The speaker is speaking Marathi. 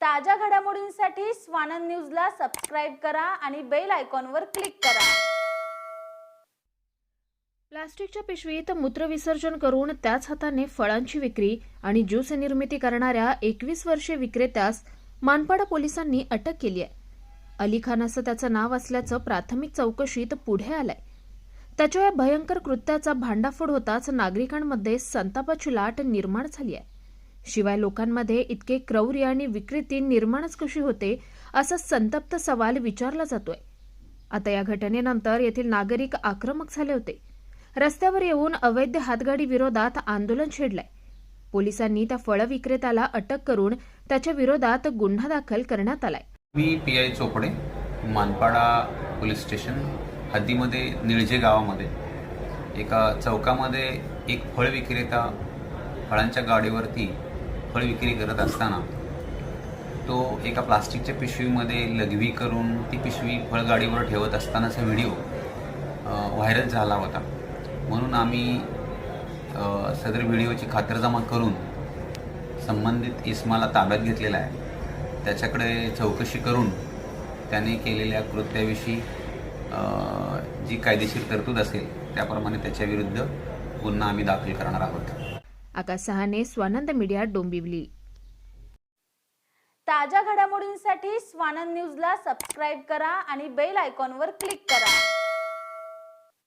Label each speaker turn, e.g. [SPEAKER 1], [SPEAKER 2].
[SPEAKER 1] ताज्या घडामोडींसाठी स्वानंद न्यूजला सबस्क्राईब करा आणि बेल आयकॉनवर क्लिक करा.
[SPEAKER 2] प्लास्टिकच्या पिशवीत मूत्रविसर्जन करून त्याच हाताने फळांची विक्री आणि ज्यूस निर्मिती करणाऱ्या एकवीस वर्षे विक्रेत्यास मानपाडा पोलिसांनी अटक केली आहे. अली खान असं त्याचं नाव असल्याचं प्राथमिक चौकशीत पुढे आलंय. त्याच्या या भयंकर कृत्याचा भांडाफोड होताच नागरिकांमध्ये संतापाची लाट निर्माण झाली आहे. शिवाय लोकांमध्ये इतके क्रौर्य आणि विकृती निर्माणच कशी होते असा संतप्त सवाल विचारला जातोय. आता या घटनेनंतर येथील नागरिक आक्रमक झाले होते. रस्त्यावर येऊन अवैध हातगाडी विरोधात आंदोलन छेडलंय. पोलिसांनी त्या फळ विक्रेत्याला अटक करून त्याच्या विरोधात गुन्हा दाखल करण्यात आलाय.
[SPEAKER 3] मी P I Chopde Manpada police station हद्दीमध्ये Nilje गावामध्ये. एका चौकामध्ये एक फळ विक्रेता फळांच्या गाडीवरती फळ विक्री करत असताना तो एका प्लास्टिकच्या पिशवीमध्ये लघवी करून ती पिशवी फळगाडीवर ठेवत असतानाचा व्हिडिओ व्हायरल झाला होता. म्हणून आम्ही सदर व्हिडिओची खातरजमा करून संबंधित इस्माला ताब्यात घेतलेला आहे. त्याच्याकडे चौकशी करून त्याने केलेल्या कृत्याविषयी जी कायदेशीर तरतूद असेल त्याप्रमाणे त्याच्याविरुद्ध गुन्हा आम्ही दाखल करणार आहोत.
[SPEAKER 2] आकाश सहाने स्वानंद मीडिया डोंबिवली.
[SPEAKER 1] ताज्या घडामोडींसाठी स्वानंद न्यूजला सबस्क्राईब करा आणि बेल आयकॉनवर क्लिक करा.